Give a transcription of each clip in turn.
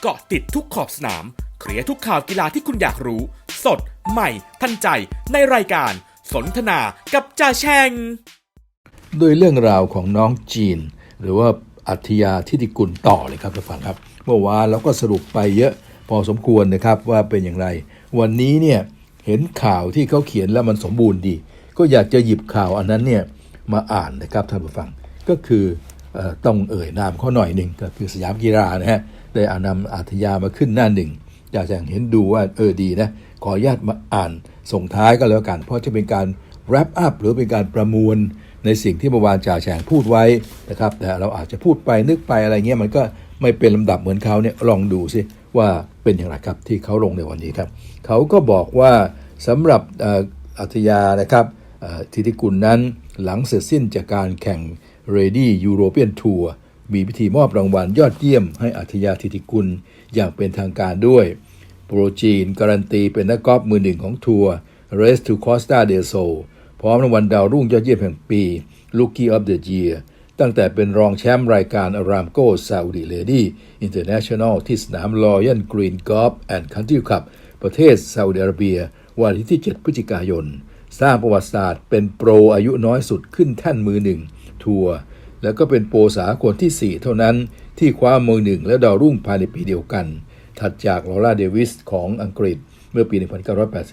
เกาะติดทุกขอบสนาม เคลียร์ทุกข่าวกีฬาที่คุณอยากรู้ สด ใหม่ ทันใจ ในรายการ สนทนากับจ่าแชงด้วยเรื่องราวของน้องจีน หรือว่าอัธยาทิติกุลต่อเลยครับท่านผู้ฟังครับ เมื่อวานเราก็สรุปไปเยอะพอสมควรนะครับว่าเป็นอย่างไร วันนี้เนี่ยเห็นข่าวที่เขาเขียนแล้วมันสมบูรณ์ดี ก็อยากจะหยิบข่าวอันนั้นเนี่ยมาอ่านนะครับท่านผู้ฟังก็คือ ต้องเอ่ยนามเขาหน่อยหนึ่งก็คือสยามกีฬานะฮะได้เอานำอัธยามาขึ้นหน้าหนึ่งอยากจะเห็นดูว่าเออดีนะขออนุญาตมาอ่านส่งท้ายก็แล้วกัน เพราะจะเป็นการ wrap up หรือเป็นการประมวลในสิ่งที่เมื่อวานจ่าแฉงพูดไว้นะครับ แต่เราอาจจะพูดไปนึกไปอะไรเงี้ยมันก็ไม่เป็นลำดับเหมือนเขาเนี่ยลองดูสิว่าเป็นอย่างไรครับที่เขาลงในวันนี้ครับเขาก็บอกว่าสำหรับอัธยานะครับเอ่อทิติกุลนั้นหลังเสร็จสิ้นจากการแข่ง Ready European Tour มีพิธีมอบรางวัลยอดเยี่ยมให้อัธยาทิติกุลอย่างเป็นทางการด้วย โปรจีนการันตีเป็นนักกอล์ฟมือหนึ่งของทัวร์ Race to Costa del Sol พร้อมรางวัลดาวรุ่งยอดเยี่ยมแห่งปี Rookie of the Year ตั้งแต่เป็นรองแชมป์รายการ Aramco Saudi Lady International ที่สนาม Royal Green Golf and Country Club ประเทศซาอุดิอาระเบีย วันที่ 7 พฤศจิกายน สร้างประวัติศาสตร์เป็นโปรอายุน้อยสุดขึ้นแท่นมือหนึ่ง ทัวร์แล้วก็เป็นโปรสากลที่ 4 เท่านั้นที่คว้ามือหนึ่งและดาวรุ่งภายในปีเดียวกัน ถัดจากลอร่าเดวิสของอังกฤษเมื่อปี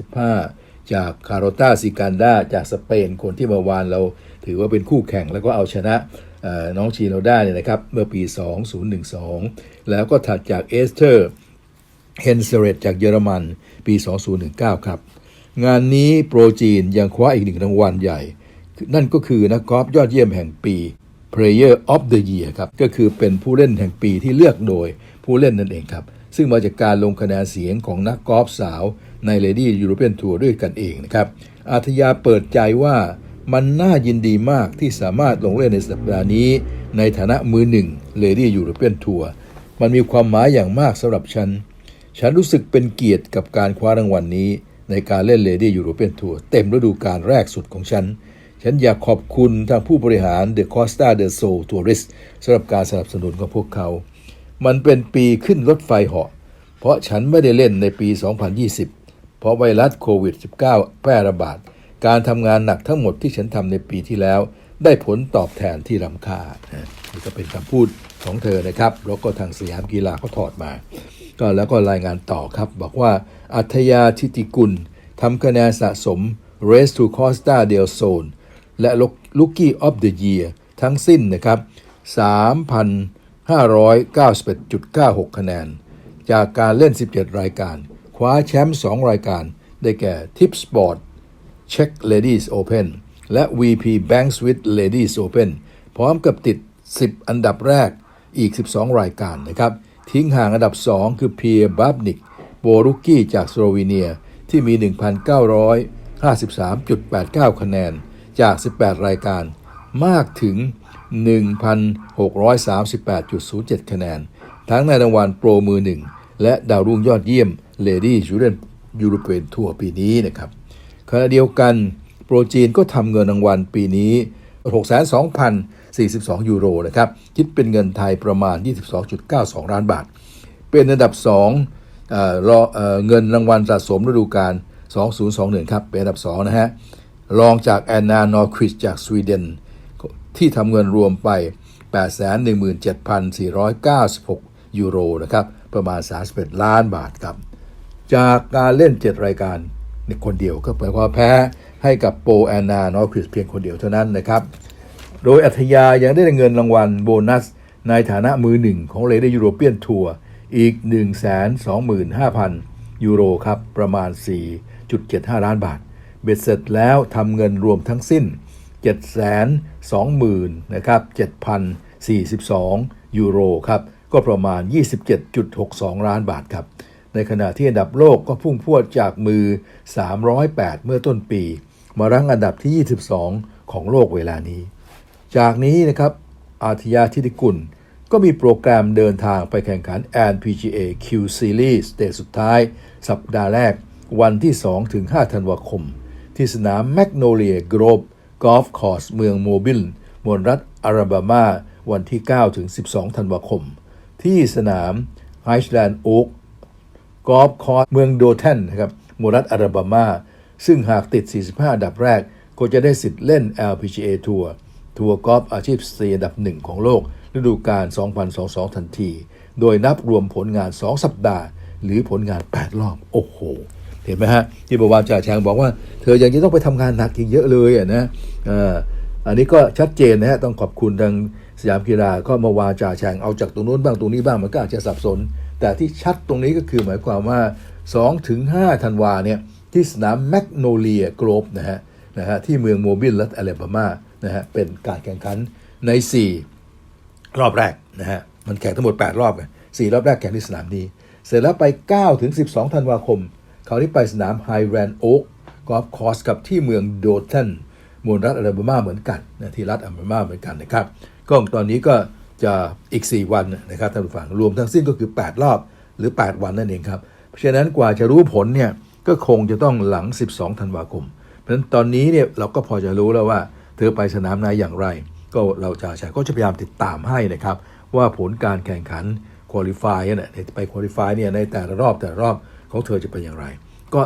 1985 จากคาร์โรตาซิกันดาจากสเปนคนที่เมื่อวานเราถือว่าเป็นคู่แข่งแล้วก็เอาชนะน้องชีเรด้าเนี่ยนะครับเมื่อปี 2012 แล้วก็ถัดจากเอสเตอร์เฮนเซเรตจากเยอรมันปี 2019 ครับ งานนี้โปรจีนยังคว้าอีกหนึ่งรางวัลใหญ่ นั่นก็คือนักกอล์ฟยอดเยี่ยมแห่งปี Player of the Year ครับ ก็คือเป็นผู้เล่นแห่งปีที่เลือกโดยผู้เล่นนั่นเองครับ ซึ่งมาจากการลงคะแนนเสียงของนักกอล์ฟสาวใน Lady European Tour ด้วยกันเองนะครับอาทยาเปิดใจว่ามันน่ายินดีมากที่สามารถลงเล่นในสัปดาห์นี้ ในฐานะมือหนึ่ง Lady European Tour มันมีความหมายอย่างมากสำหรับฉัน ฉันรู้สึกเป็นเกียรติกับการคว้ารางวัลนนี้ ในการเล่น Lady European Tour เต็มฤดูกาลแรกสุดของฉัน ฉันอยากขอบคุณทางผู้บริหาร The Costa del Sol Tourist สำหรับการสนับสนุนของพวกเขา มันเป็นปีขึ้นรถไฟเหาะ เพราะฉันไม่ได้เล่นในปี 2020 เพราะไวรัสโควิด -19 แพร่ระบาด การทำงานหนักทั้งหมดที่ฉันทำในปีที่แล้ว ได้ผลตอบแทนที่ล้ำค่านี่ก็เป็นคำพูดของเธอนะครับ แล้วก็ทางสยามกีฬาเขาถอดมา ก็แล้วก็รายงานต่อครับ บอกว่าอัธยาทิติกุลทำคะแนนสะสม Race to Costa del Sol และ Rookie of the Year ทั้งสิ้นนะครับ 3,591.96 คะแนน จากการเล่น 17 รายการ คว้าแชมป์ 2 รายการ ได้แก่ Tip Sport Check Ladies Open และ VP Bank Swiss Ladies Open พร้อมกับติด 10 อันดับแรกอีก 12 รายการนะครับ ทิ้งห่างอันดับ 2 คือเพียร์บับนิกโบรุกี้จากสโลวีเนียที่มี 1,953.89 คะแนน จาก 18 รายการมากถึง 1,638.07 คะแนน ทั้งในรางวัลโปรมือหนึ่งและดาวรุ่งยอดเยี่ยม Lady European European Tour ปีนี้นะครับขณะเดียวกันโปรจีนก็ทำเงินรางวัลปีนี้ 62,042 ยูโรนะครับ คิดเป็นเงินไทยประมาณ 22.92 ล้านบาท เป็นอันดับ2เอ่ออเอ่อเงินรางวัลสะสมฤดูกาล2021 ครับ เป็นอันดับ 2 นะฮะ รองจากแอนนานอร์คริสจากสวีเดน ที่ทำเงินรวมไป 817,496 ยูโรนะครับ ประมาณ 31 ล้านบาทครับ จากการเล่น 7 รายการในคนเดียวก็แปลว่าแพ้ให้กับโปแอนนานอร์คริสเพียงคนเดียวเท่านั้นนะครับ โดยอัธยายังได้เงินรางวัลโบนัส ในฐานะมือหนึ่งของเลด y ยูโรเปียนทัวร์อีก 125,000 ยูโรครับ ประมาณ 4.75 ล้านบาท เบ็ดเสร็จแล้วทำเงินรวมทั้งสิ้น 720,000นะครับ7,042 ยูโรครับ ก็ประมาณ 27.62 ล้านบาทครับ ในขณะที่อันดับโลกก็พุ่งพรวดจากมือ 308 เมื่อต้นปี มารั้งอันดับที่ 22 ของโลกเวลานี้ จากนี้นะครับ อาทยาทิติกุล ก็มีโปรแกรมเดินทางไปแข่งขัน NPGA Q Series สเตจสุดท้าย สัปดาห์แรกวันที่2ถึง5ธันวาคม ที่สนาม Magnolia Grove Golf Course เมืองโมบิลมณรัฐอาราบามา วันที่ 9 ถึง 12 ธันวาคม ที่สนามไฮส์แลนด์โอ๊กกอล์ฟคอร์สเมืองโดแทนนะครับมรัฐอาราบามา ซึ่งหากติด 45 อันดับแรก ก็จะได้สิทธิ์เล่น LPGA ทัวร์ทัวร์กอล์ฟอาชีพ4อันดับหนึ่งของโลกฤดูกาล 2022 ทันที โดยนับรวมผลงาน 2 สัปดาห์ หรือผลงาน 8 รอบ โอ้โห เห็นไหมฮะที่บอกว่าจ่าแชงบอกว่าเธอยังจะต้องไปทำงานหนักอีกเยอะเลยอะนะอันนี้ก็ชัดเจนนะฮะต้องขอบคุณทางสยามกีฬาก็มาวาจ่าแชงเอาจากตรงนู้นบ้างตรงนี้บ้างมันก็อาจจะสับสน แต่ที่ชัดตรงนี้ก็คือหมายความว่า2ถึง5ธันวาเนี่ยที่สนามแมกโนเลียโกลบนะฮะนะฮะที่เมืองโมบิลรัฐอลาบามานะฮะเป็นการแข่งขันใน 4 รอบแรกนะฮะมันแข่งทั้งหมด 8 รอบไงสี่รอบแรกแข่งที่สนามนี้ เสร็จแล้วไป9ถึง12ธันวาคม เขาวนี้ไปสนามไฮแรนโอ๊กกอล์ฟคอร์สกับที่เมืองโดเทนมณรัฐอลาบามาเหมือนกันนะที่รัฐอลาบามาเหมือนกันนะครับ ก็ตอนนี้ก็จะอีก 4 วันนะครับท่านผู้ฟังรวมทั้งสิ้นก็คือ 8 รอบหรือ 8 วันนั่นเองครับ เพราะฉะนั้นกว่าจะรู้ผลเนี่ยก็คงจะต้องหลัง 12 ธันวาคม เพราะฉะนั้นตอนนี้เนี่ยเราก็พอจะรู้แล้วว่า เธอไปสนามไหนอย่างไร ก็เราจะใช้ก็จะพยายามติดตามให้นะครับ ว่าผลการแข่งขันคุริฟายเนี่ยไปคุริฟายเนี่ยในแต่ละรอบแต่ละรอบ ของเธอจะเป็นอย่างไร ก็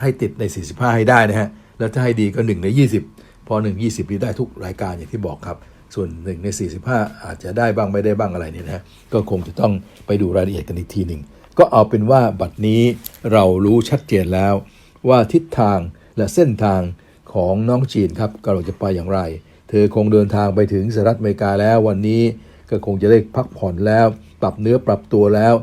ให้ติดใน 45 ให้ได้นะฮะ แล้วถ้าให้ดีก็ 1 ใน 20 พอ 1 20นี่ได้ทุกรายการอย่างที่บอกครับ ส่วน 1 ใน 45 อาจจะได้บ้างไม่ได้บ้างอะไรเนี่ยนะฮะก็คงจะต้องไปดูรายละเอียดกันอีกทีหนึ่ง ก็เอาเป็นว่าบัดนี้เรารู้ชัดเจนแล้ว ว่าทิศทางและเส้นทางของน้องจีนครับกำลังจะไปอย่างไร เธอคงเดินทางไปถึงสหรัฐอเมริกาแล้ววันนี้ก็คงจะได้พักผ่อนแล้ว ปรับเนื้อปรับตัวแล้ว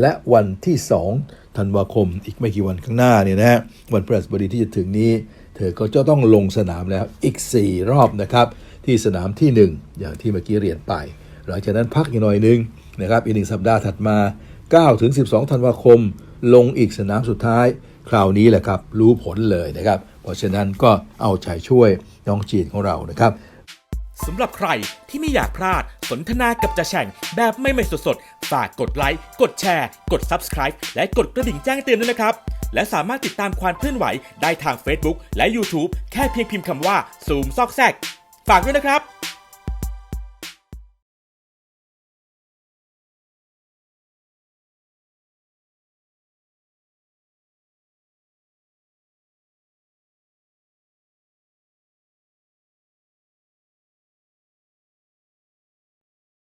และวันที่2ธันวาคมอีกไม่กี่วันข้างหน้าเนี่ยนะฮะวันพฤหัสบดีที่จะถึงนี้ เธอก็จะต้องลงสนามแล้วอีก 4 รอบนะครับ ที่สนามที่ 1 อย่างที่เมื่อกี้เรียนไป หลังจากนั้นพักอีกหน่อยนึงนะครับอีกหนึ่งสัปดาห์ถัดมา9ถึง12 ธันวาคม ลงอีกสนามสุดท้าย คราวนี้แหละครับรู้ผลเลยนะครับ เพราะฉะนั้นก็เอาใจช่วยน้องจีนของเรานะครับ สำหรับใครที่ไม่อยากพลาดสนทนากับจ่าแฉ่งแบบไม่ไม่สดๆ ฝากกดไลค์ กดแชร์ กด Subscribe และกดกระดิ่งแจ้งเตือนด้วยนะครับ และสามารถติดตามความเคลื่อนไหวได้ทาง Facebook และ YouTube แค่เพียงพิมพ์คำว่า ซูมซอกแซก ฝากด้วยนะครับ